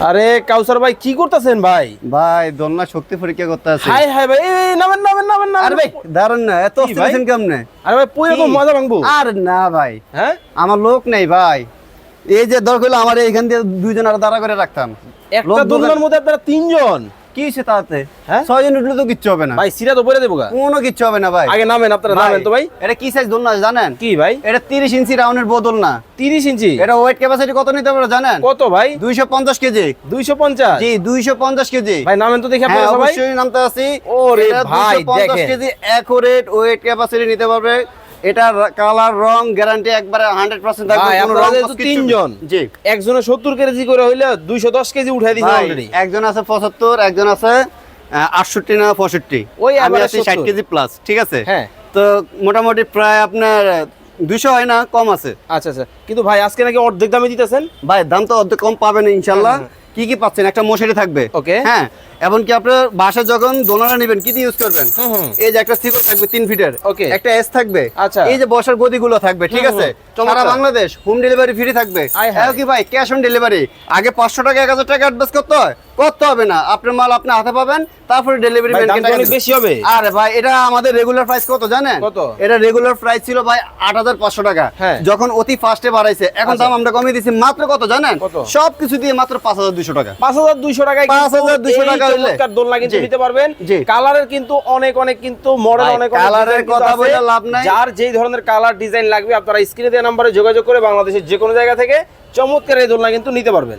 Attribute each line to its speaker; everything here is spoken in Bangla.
Speaker 1: আরে কাউসার ভাই কি করতেছেন ভাই?
Speaker 2: ভাই দন্না শক্তি পরীক্ষা করতে আছে
Speaker 1: হাই হাই ভাই এই নামেন নামেন নামেন
Speaker 2: আরে ভাই দাঁড়ান না এত? অস্থির কেমনে?
Speaker 1: আরে ভাই পুরো তো মজা ভাঙবো?
Speaker 2: আর না ভাই
Speaker 1: হ্যাঁ?
Speaker 2: আমার লোক নাই ভাই। এই যে দরকার হলো আমার এইখান দিয়ে দুইজন আর দাঁড়া করে রাখতাম।
Speaker 1: একটা
Speaker 2: লোক
Speaker 1: মধ্যে আপনারা তিনজন?
Speaker 2: কি হয়েছে তাতে?
Speaker 1: হ্যাঁ?
Speaker 2: ছয়জন উঠলে তো কিচ্ছু হবে না।
Speaker 1: ভাই সিরা তো পরে দেবো
Speaker 2: কোনো কিচ্ছু হবে না ভাই।
Speaker 1: আগে নামেন আপনারা নামেন তো ভাই।
Speaker 2: এটা কি সাইজ দোলনা জানেন?
Speaker 1: কি ভাই?
Speaker 2: এটা তিরিশ ইঞ্চি রাউন্ডের বোতল না
Speaker 1: তিরিশ ইঞ্চি?
Speaker 2: এটা ওয়েট ক্যাপাসিটি কত নিতে পারো জানেন?
Speaker 1: কত ভাই?
Speaker 2: দুইশো পঞ্চাশ কেজি।
Speaker 1: দুইশো পঞ্চাশ?
Speaker 2: জি দুইশো পঞ্চাশ কেজি।
Speaker 1: ভাই নামেন তো দেখি
Speaker 2: হ্যাঁ
Speaker 1: আপনারা
Speaker 2: অবশ্যই নামতে আছি
Speaker 1: ওরে
Speaker 2: এটা
Speaker 1: ভাই,
Speaker 2: 250
Speaker 1: দেখেন।
Speaker 2: কেজি অ্যাকুরেট ওয়েট ক্যাপাসিটি নিতে পারবে। এটার কালার রং গ্যারান্টি একবারে 100% থাকবে
Speaker 1: তিনজন।
Speaker 2: জি।
Speaker 1: একজনে সত্তর কেজি করে হইলে দুইশো দশ কেজি উঠাই দিছে অলরেডি
Speaker 2: একজন আছে 75 একজন আছে আটষট্টি না পঁয়ষট্টি।
Speaker 1: ওই
Speaker 2: আমি আছি ষাট কেজি প্লাস ঠিক আছে?
Speaker 1: হ্যাঁ।
Speaker 2: তো মোটামুটি প্রায় আপনার দুইশো হয় না কম আছে।
Speaker 1: আচ্ছা আচ্ছা। কিন্তু ভাই আজকে নাকি অর্ধেক দামে দিতেছেন?
Speaker 2: ভাই দাম তো অর্ধেক কম পাবেন ইনশাল্লাহ।
Speaker 1: হুম,
Speaker 2: কি কি পাচ্ছেন? একটা মশারি থাকবে।
Speaker 1: ওকে।
Speaker 2: হ্যাঁ এবং কি আপনার বাসা যখন দোলনা নেবেন কি দিয়ে ইউজ করবেন। এই যে একটা সিকল থাকবে তিন ফিটের
Speaker 1: ওকে।
Speaker 2: একটা এস থাকবে।
Speaker 1: আচ্ছা।
Speaker 2: এই যে বসার গদিগুলো থাকবে ঠিক আছে। সারা বাংলাদেশ হোম ডেলিভারি ফ্রি থাকবে
Speaker 1: হ্যাঁ
Speaker 2: কি ভাই ক্যাশ অন ডেলিভারি আগে পাঁচশো টাকা এক হাজার টাকা অ্যাডভান্স করতে হয় করতে হবে না আপনার মাল আপনি হাতে পাবেন তারপরে ডেলিভারি
Speaker 1: বেশি হবে
Speaker 2: আরে ভাই এটা আমাদের রেগুলার প্রাইস কত জানেন
Speaker 1: কত?
Speaker 2: এটা রেগুলার প্রাইস ছিল ভাই আট হাজার পাঁচশো টাকা
Speaker 1: হ্যাঁ।
Speaker 2: যখন অতি ফার্স্টে বাড়াইছে এখন
Speaker 1: আচ্ছা।
Speaker 2: দাম আমরা কমিয়ে দিচ্ছি মাত্র কত জানেন? সব কিছু দিয়ে মাত্র পাঁচ হাজার দুশো টাকা
Speaker 1: পাঁচ হাজার দুইশো টাকায়
Speaker 2: 5,200 টাকা হইলে।
Speaker 1: দোলনা কিন্তু
Speaker 2: জি।
Speaker 1: নিতে পারবেন। কালারের কিন্তু অনেক অনেক কিন্তু মডেল অনেক
Speaker 2: কালারের কথা বলে লাভ নাই।
Speaker 1: যার যেই ধরনের কালার ডিজাইন লাগবে আপনারা স্ক্রিনে দেওয়া নাম্বারে যোগাযোগ করে বাংলাদেশের যে কোনো জায়গা থেকে চমৎকার এই দোলনা কিন্তু নিতে পারবেন।